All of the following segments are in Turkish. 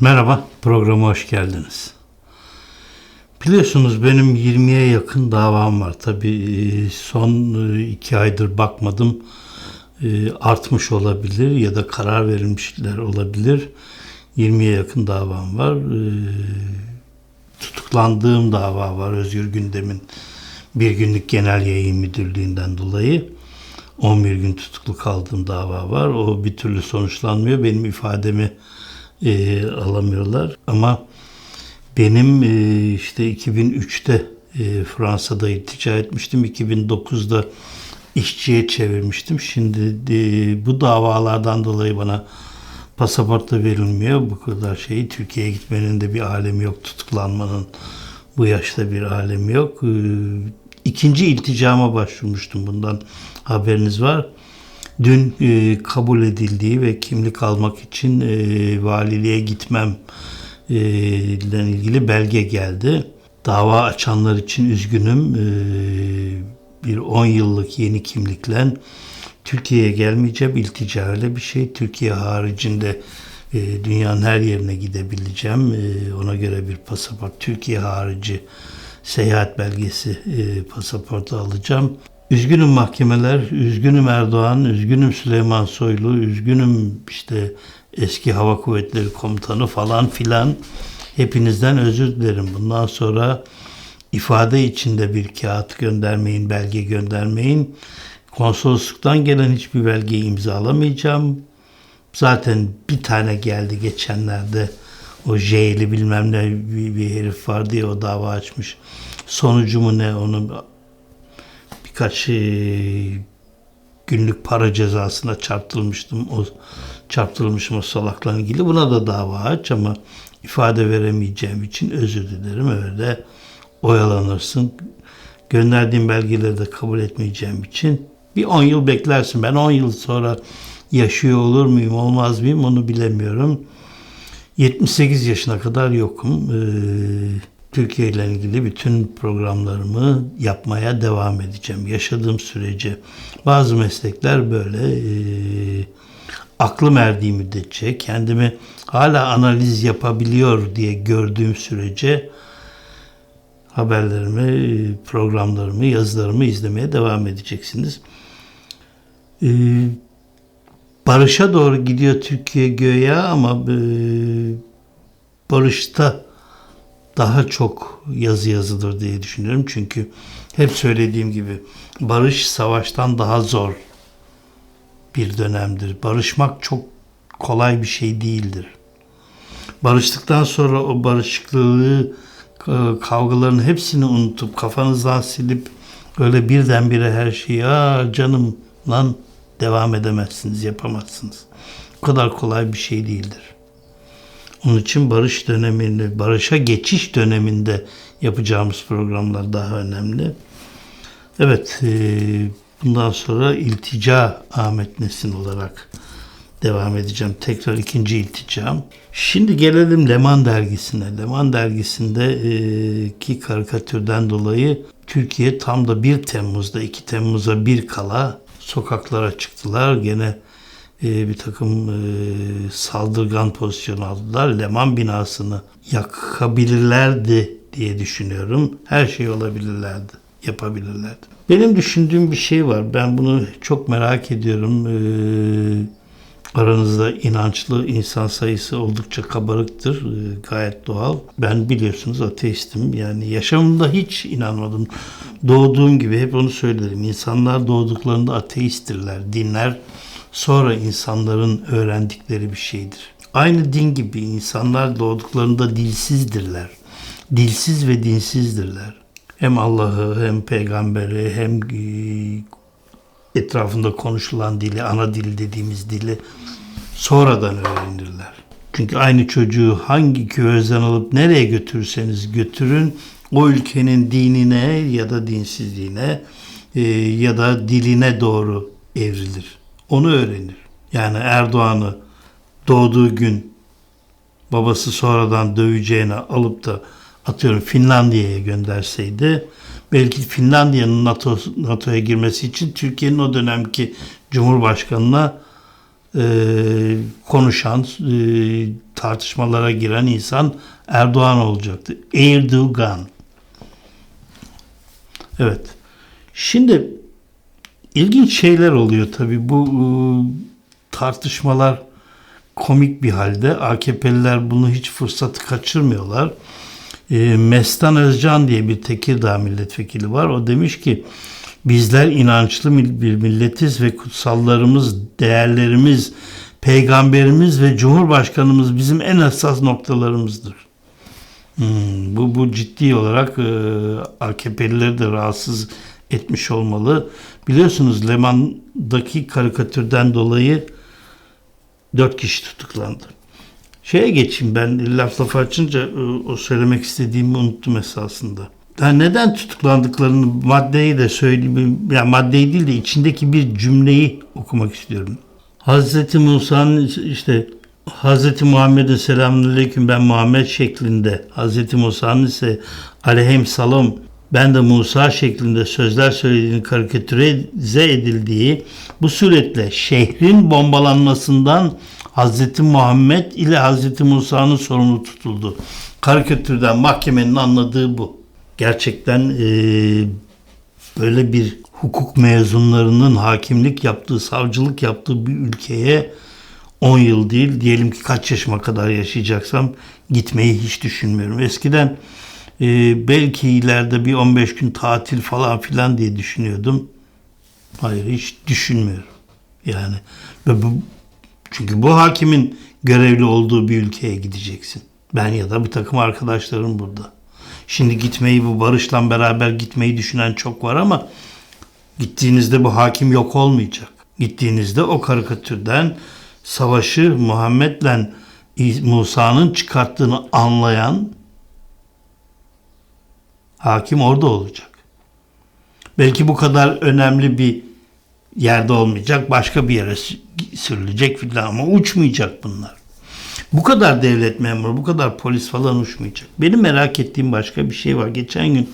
Merhaba, programa hoş geldiniz. Biliyorsunuz benim 20'ye yakın davam var. Tabii e, son e, iki aydır bakmadım. E, Artmış olabilir ya da karar verilmişler olabilir. 20'ye yakın davam var. Tutuklandığım dava var Özgür Gündem'in bir günlük genel yayın müdürlüğünden dolayı. 11 gün tutuklu kaldığım dava var. O bir türlü sonuçlanmıyor. Benim ifademi e, alamıyorlar. Ama benim e, işte 2003'te e, Fransa'da iltica etmiştim. 2009'da işçiye çevirmiştim. Şimdi e, bu davalardan dolayı bana pasaport da verilmiyor. Bu kadar şeyi Türkiye'ye gitmenin de bir alemi yok. Tutuklanmanın bu yaşta bir alemi yok. E, ikinci ilticama başvurmuştum. Bundan haberiniz var dün e, kabul edildiği ve kimlik almak için e, valiliğe gitmem e, ile ilgili belge geldi. Dava açanlar için üzgünüm. E, bir 10 yıllık yeni kimlikle Türkiye'ye gelmeyeceğim. İltica öyle bir şey. Türkiye haricinde e, dünyanın her yerine gidebileceğim. E, ona göre bir pasaport. Türkiye harici seyahat belgesi e, pasaportu alacağım. Üzgünüm mahkemeler, üzgünüm Erdoğan, üzgünüm Süleyman Soylu, üzgünüm işte eski hava kuvvetleri komutanı falan filan. Hepinizden özür dilerim. Bundan sonra ifade içinde bir kağıt göndermeyin, belge göndermeyin. Konsolosluktan gelen hiçbir belgeyi imzalamayacağım. Zaten bir tane geldi geçenlerde. O J'li bilmem ne bir, bir herif var diye o dava açmış. Sonucu mu ne onu birkaç e, günlük para cezasına çarptırılmıştım. O çarptırılmışım o salakla ilgili. Buna da dava aç ama ifade veremeyeceğim için özür dilerim. Öyle oyalanırsın. Gönderdiğim belgeleri de kabul etmeyeceğim için bir 10 yıl beklersin. Ben 10 yıl sonra yaşıyor olur muyum, olmaz mıyım onu bilemiyorum. 78 yaşına kadar yokum. Ee, Türkiye ile ilgili bütün programlarımı yapmaya devam edeceğim. Yaşadığım sürece bazı meslekler böyle e, aklım erdiği müddetçe kendimi hala analiz yapabiliyor diye gördüğüm sürece haberlerimi, programlarımı, yazılarımı izlemeye devam edeceksiniz. Ee, barışa doğru gidiyor Türkiye göğe ama e, barışta daha çok yazı yazılır diye düşünüyorum. Çünkü hep söylediğim gibi barış savaştan daha zor bir dönemdir. Barışmak çok kolay bir şey değildir. Barıştıktan sonra o barışıklığı kavgaların hepsini unutup kafanızdan silip öyle birdenbire her şeyi aa canım lan devam edemezsiniz, yapamazsınız. O kadar kolay bir şey değildir. Onun için barış döneminde, barışa geçiş döneminde yapacağımız programlar daha önemli. Evet, e, bundan sonra iltica Ahmet Nesin olarak devam edeceğim. Tekrar ikinci ilticam. Şimdi gelelim Leman dergisine. Leman dergisinde e, karikatürden dolayı Türkiye tam da 1 Temmuz'da 2 Temmuz'a bir kala sokaklara çıktılar. Gene e, bir takım e, saldırgan pozisyon aldılar. Leman binasını yakabilirlerdi diye düşünüyorum. Her şey olabilirlerdi, yapabilirlerdi. Benim düşündüğüm bir şey var. Ben bunu çok merak ediyorum. Ee, aranızda inançlı insan sayısı oldukça kabarıktır. Ee, gayet doğal. Ben biliyorsunuz ateistim. Yani yaşamımda hiç inanmadım. Doğduğum gibi hep onu söylerim. İnsanlar doğduklarında ateisttirler. Dinler sonra insanların öğrendikleri bir şeydir. Aynı din gibi insanlar doğduklarında dilsizdirler. Dilsiz ve dinsizdirler. Hem Allah'ı hem peygamberi hem e, etrafında konuşulan dili, ana dil dediğimiz dili sonradan öğrenirler. Çünkü aynı çocuğu hangi köyden alıp nereye götürürseniz götürün o ülkenin dinine ya da dinsizliğine e, ya da diline doğru evrilir onu öğrenir. Yani Erdoğan'ı doğduğu gün babası sonradan döveceğine alıp da atıyorum Finlandiya'ya gönderseydi belki Finlandiya'nın NATO, NATO'ya girmesi için Türkiye'nin o dönemki Cumhurbaşkanı'na e, konuşan, e, tartışmalara giren insan Erdoğan olacaktı. Erdoğan. Evet. Şimdi ilginç şeyler oluyor tabii. Bu e, tartışmalar komik bir halde. AKP'liler bunu hiç fırsatı kaçırmıyorlar. E, Mestan Özcan diye bir Tekirdağ milletvekili var. O demiş ki bizler inançlı bir milletiz ve kutsallarımız, değerlerimiz, peygamberimiz ve cumhurbaşkanımız bizim en esas noktalarımızdır. Hmm, bu, bu ciddi olarak e, AKP'lileri de rahatsız etmiş olmalı. Biliyorsunuz Leman'daki karikatürden dolayı dört kişi tutuklandı. Şeye geçeyim ben laf laf açınca e, o söylemek istediğimi unuttum esasında. Yani neden tutuklandıklarını maddeyi de söyleyeyim. Yani maddeyi değil de içindeki bir cümleyi okumak istiyorum. Hazreti Musa'nın işte Hazreti Muhammed'e selamünaleyküm ben Muhammed şeklinde Hazreti Musa'nın ise aleyhem salam ben de Musa şeklinde sözler söylediğini karikatürize edildiği bu suretle şehrin bombalanmasından Hazreti Muhammed ile Hazreti Musa'nın sorumlu tutuldu. Karikatürden mahkemenin anladığı bu. Gerçekten e, böyle bir hukuk mezunlarının hakimlik yaptığı, savcılık yaptığı bir ülkeye 10 yıl değil diyelim ki kaç yaşıma kadar yaşayacaksam gitmeyi hiç düşünmüyorum. Eskiden e, belki ileride bir 15 gün tatil falan filan diye düşünüyordum. Hayır hiç düşünmüyorum. Yani bu, çünkü bu hakimin görevli olduğu bir ülkeye gideceksin. Ben ya da bir takım arkadaşlarım burada. Şimdi gitmeyi bu barışla beraber gitmeyi düşünen çok var ama gittiğinizde bu hakim yok olmayacak. Gittiğinizde o karikatürden savaşı Muhammed'le Musa'nın çıkarttığını anlayan hakim orada olacak. Belki bu kadar önemli bir yerde olmayacak, başka bir yere sürülecek filan ama uçmayacak bunlar. Bu kadar devlet memuru, bu kadar polis falan uçmayacak. Benim merak ettiğim başka bir şey var. Geçen gün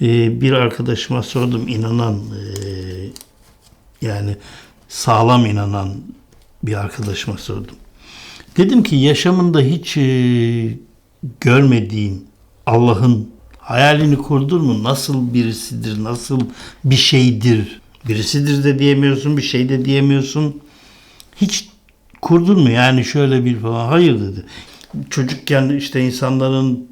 e, bir arkadaşıma sordum inanan e, yani sağlam inanan bir arkadaşıma sordum. Dedim ki yaşamında hiç e, görmediğin Allah'ın hayalini kurdun mu? Nasıl birisidir? Nasıl bir şeydir? Birisidir de diyemiyorsun, bir şey de diyemiyorsun. Hiç kurdun mu? Yani şöyle bir falan. Hayır dedi. Çocukken işte insanların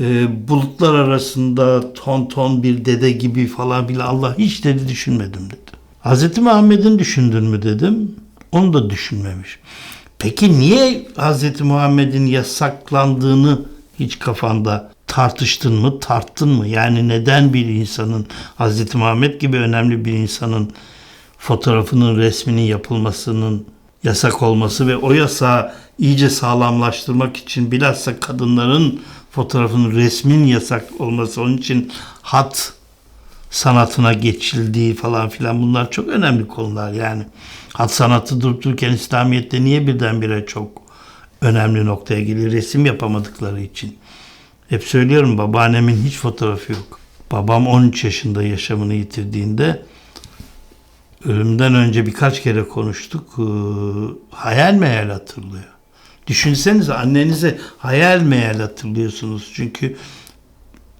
e, bulutlar arasında ton ton bir dede gibi falan bile Allah hiç dedi düşünmedim dedi. Hazreti Muhammed'in düşündün mü dedim. Onu da düşünmemiş. Peki niye Hazreti Muhammed'in yasaklandığını hiç kafanda tartıştın mı, tarttın mı? Yani neden bir insanın Hazreti Muhammed gibi önemli bir insanın fotoğrafının, resminin yapılmasının yasak olması ve o yasağı iyice sağlamlaştırmak için bilhassa kadınların fotoğrafının resmin yasak olması onun için hat sanatına geçildiği falan filan bunlar çok önemli konular yani. Hat sanatı durup dururken İslamiyet'te niye birdenbire çok önemli noktaya geliyor? Resim yapamadıkları için. Hep söylüyorum babaannemin hiç fotoğrafı yok. Babam 13 yaşında yaşamını yitirdiğinde ölümden önce birkaç kere konuştuk. Ee, hayal meyal hatırlıyor. Düşünsenize annenize hayal meyal hatırlıyorsunuz. Çünkü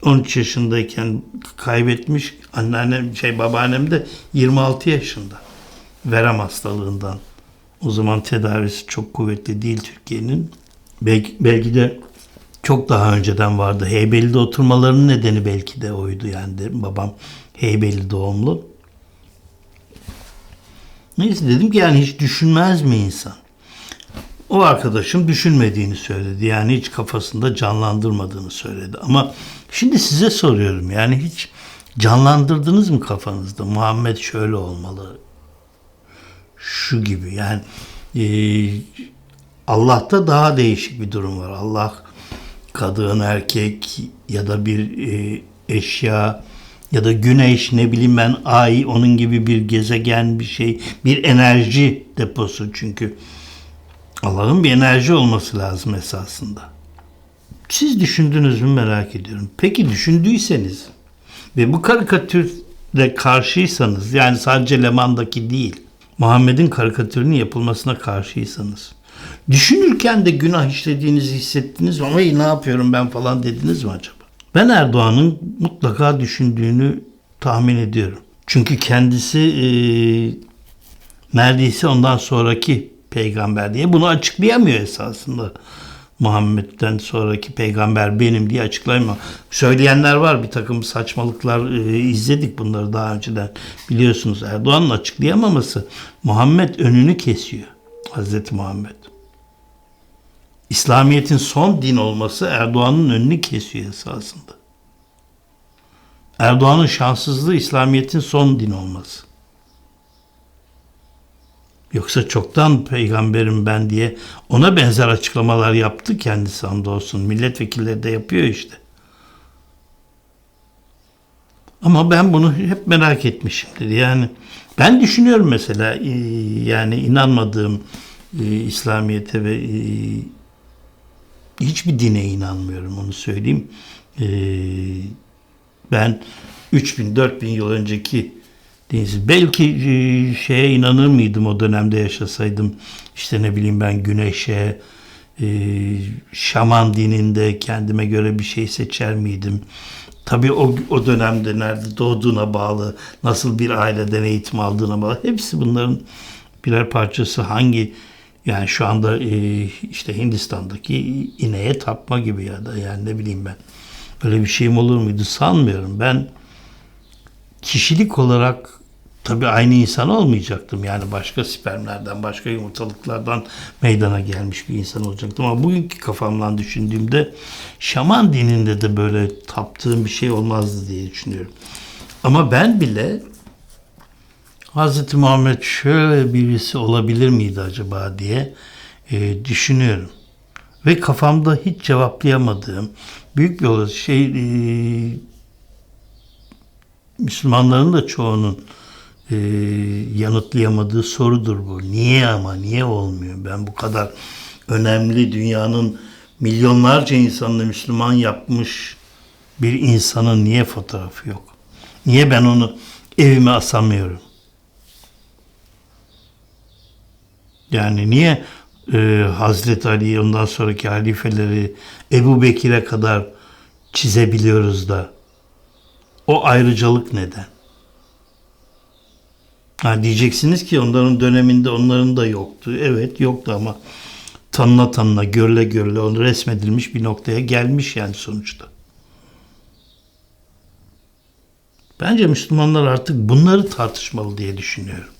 13 yaşındayken kaybetmiş anneannem şey babaannem de 26 yaşında verem hastalığından. O zaman tedavisi çok kuvvetli değil Türkiye'nin. Belki, belki de çok daha önceden vardı. Heybeli'de oturmalarının nedeni belki de oydu yani de, babam Heybeli doğumlu. Neyse dedim ki yani hiç düşünmez mi insan? O arkadaşım düşünmediğini söyledi. Yani hiç kafasında canlandırmadığını söyledi. Ama şimdi size soruyorum yani hiç canlandırdınız mı kafanızda? Muhammed şöyle olmalı. Şu gibi yani e, Allah'ta daha değişik bir durum var. Allah kadın, erkek ya da bir e, eşya ya da güneş ne bileyim ben ay onun gibi bir gezegen bir şey bir enerji deposu çünkü Allah'ın bir enerji olması lazım esasında. Siz düşündünüz mü merak ediyorum. Peki düşündüyseniz ve bu karikatürle karşıysanız yani sadece Leman'daki değil Muhammed'in karikatürünün yapılmasına karşıysanız. Düşünürken de günah işlediğinizi hissettiniz mi? Ama ne yapıyorum ben falan dediniz mi acaba? Ben Erdoğan'ın mutlaka düşündüğünü tahmin ediyorum. Çünkü kendisi e, neredeyse ondan sonraki peygamber diye bunu açıklayamıyor esasında. Muhammed'den sonraki peygamber benim diye açıklayamıyor. Söyleyenler var bir takım saçmalıklar e, izledik bunları daha önceden biliyorsunuz. Erdoğan'ın açıklayamaması Muhammed önünü kesiyor. Hazreti Muhammed. İslamiyet'in son din olması Erdoğan'ın önünü kesiyor esasında. Erdoğan'ın şanssızlığı İslamiyet'in son din olması. Yoksa çoktan peygamberim ben diye ona benzer açıklamalar yaptı kendisi andolsun. Milletvekilleri de yapıyor işte. Ama ben bunu hep merak etmişimdir. Yani ben düşünüyorum mesela e, yani inanmadığım e, İslamiyet'e ve e, hiçbir dine inanmıyorum onu söyleyeyim. Ben 3000 4000 yıl önceki dinsiz belki şeye inanır mıydım o dönemde yaşasaydım işte ne bileyim ben güneşe şaman dininde kendime göre bir şey seçer miydim? Tabii o, o dönemde nerede doğduğuna bağlı, nasıl bir aileden eğitim aldığına bağlı. Hepsi bunların birer parçası. Hangi yani şu anda e, işte Hindistan'daki ineğe tapma gibi ya da yani ne bileyim ben. Böyle bir şeyim olur muydu sanmıyorum. Ben kişilik olarak tabii aynı insan olmayacaktım. Yani başka spermlerden, başka yumurtalıklardan meydana gelmiş bir insan olacaktım. Ama bugünkü kafamdan düşündüğümde şaman dininde de böyle taptığım bir şey olmazdı diye düşünüyorum. Ama ben bile Hz. Muhammed şöyle birisi olabilir miydi acaba diye e, düşünüyorum. Ve kafamda hiç cevaplayamadığım büyük bir olası şey e, Müslümanların da çoğunun e, yanıtlayamadığı sorudur bu. Niye ama niye olmuyor? Ben bu kadar önemli dünyanın milyonlarca insanını Müslüman yapmış bir insanın niye fotoğrafı yok? Niye ben onu evime asamıyorum? Yani niye e, Hazreti Ali ondan sonraki halifeleri Ebu Bekir'e kadar çizebiliyoruz da o ayrıcalık neden? Ha, diyeceksiniz ki onların döneminde onların da yoktu. Evet yoktu ama tanına tanına, görle görle onu resmedilmiş bir noktaya gelmiş yani sonuçta. Bence Müslümanlar artık bunları tartışmalı diye düşünüyorum.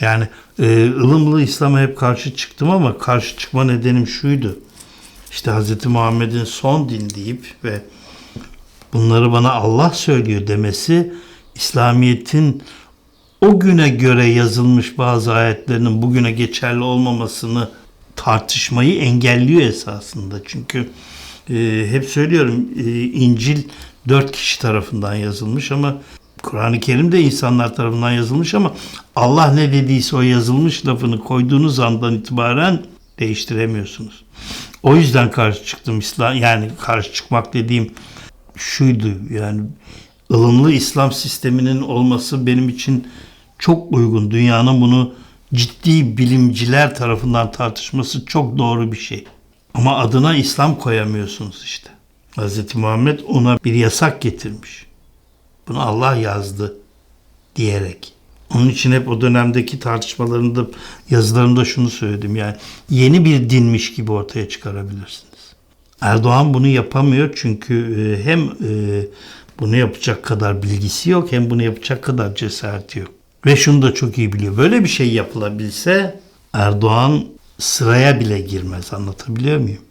Yani e, ılımlı İslam'a hep karşı çıktım ama karşı çıkma nedenim şuydu. İşte Hz. Muhammed'in son din deyip ve bunları bana Allah söylüyor demesi İslamiyet'in o güne göre yazılmış bazı ayetlerinin bugüne geçerli olmamasını tartışmayı engelliyor esasında. Çünkü e, hep söylüyorum e, İncil dört kişi tarafından yazılmış ama Kur'an-ı Kerim de insanlar tarafından yazılmış ama Allah ne dediyse o yazılmış lafını koyduğunuz andan itibaren değiştiremiyorsunuz. O yüzden karşı çıktım İslam yani karşı çıkmak dediğim şuydu yani ılımlı İslam sisteminin olması benim için çok uygun. Dünyanın bunu ciddi bilimciler tarafından tartışması çok doğru bir şey. Ama adına İslam koyamıyorsunuz işte. Hz. Muhammed ona bir yasak getirmiş. Bunu Allah yazdı diyerek. Onun için hep o dönemdeki tartışmalarında, yazılarımda şunu söyledim. Yani yeni bir dinmiş gibi ortaya çıkarabilirsiniz. Erdoğan bunu yapamıyor çünkü e, hem e, bunu yapacak kadar bilgisi yok hem bunu yapacak kadar cesareti yok. Ve şunu da çok iyi biliyor. Böyle bir şey yapılabilse Erdoğan sıraya bile girmez. Anlatabiliyor muyum?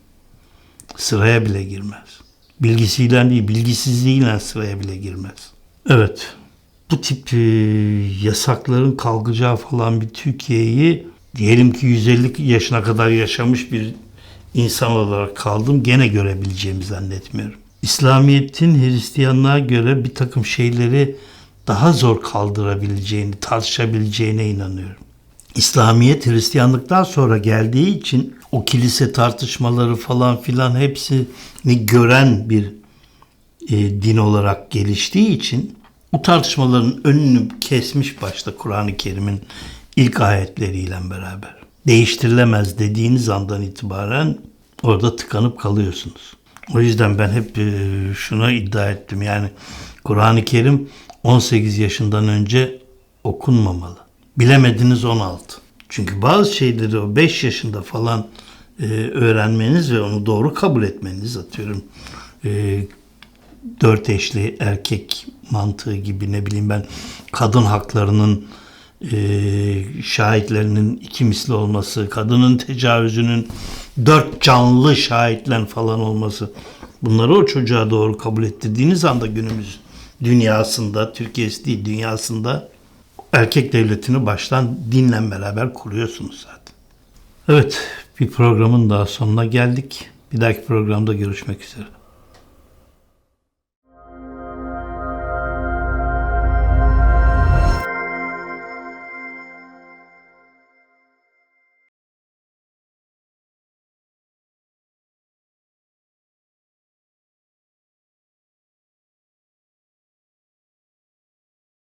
Sıraya bile girmez. Bilgisiyle değil, bilgisizliğiyle sıraya bile girmez. Evet, bu tip e, yasakların kalkacağı falan bir Türkiye'yi diyelim ki 150 yaşına kadar yaşamış bir insan olarak kaldım gene görebileceğimi zannetmiyorum. İslamiyet'in Hristiyanlığa göre bir takım şeyleri daha zor kaldırabileceğini, tartışabileceğine inanıyorum. İslamiyet Hristiyanlıktan sonra geldiği için o kilise tartışmaları falan filan hepsini gören bir e, din olarak geliştiği için Bu tartışmaların önünü kesmiş başta Kur'an-ı Kerim'in ilk ayetleriyle beraber. Değiştirilemez dediğiniz andan itibaren orada tıkanıp kalıyorsunuz. O yüzden ben hep e, şuna iddia ettim. Yani Kur'an-ı Kerim 18 yaşından önce okunmamalı. Bilemediniz 16. Çünkü bazı şeyleri o 5 yaşında falan e, öğrenmeniz ve onu doğru kabul etmeniz atıyorum. Dört eşli erkek mantığı gibi ne bileyim ben kadın haklarının e, şahitlerinin iki misli olması, kadının tecavüzünün dört canlı şahitlen falan olması. Bunları o çocuğa doğru kabul ettirdiğiniz anda günümüz dünyasında, Türkiye'si değil dünyasında erkek devletini baştan dinle beraber kuruyorsunuz zaten. Evet, bir programın daha sonuna geldik. Bir dahaki programda görüşmek üzere.